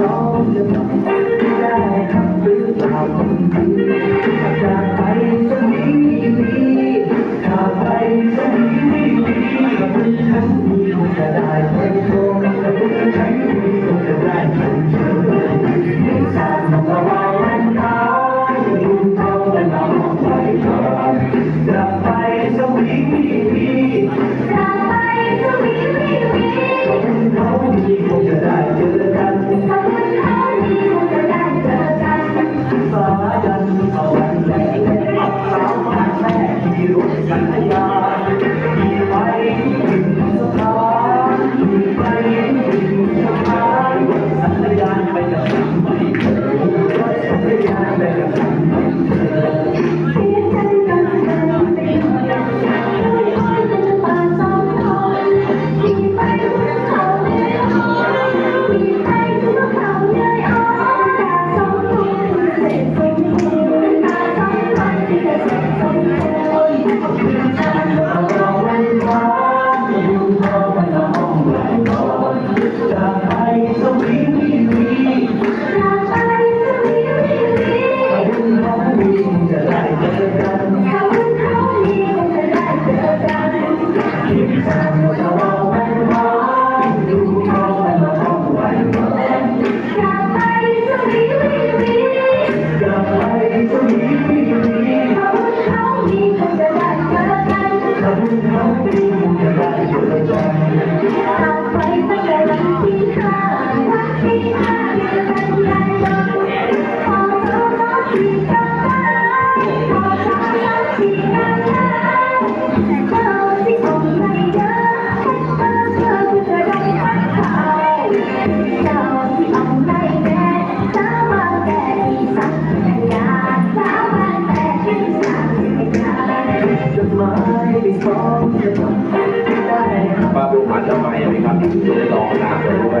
all the night. เอาแรงแรงเองสาวมาแม่ที่รุ่นกันยา ร้อหตามไปด้วย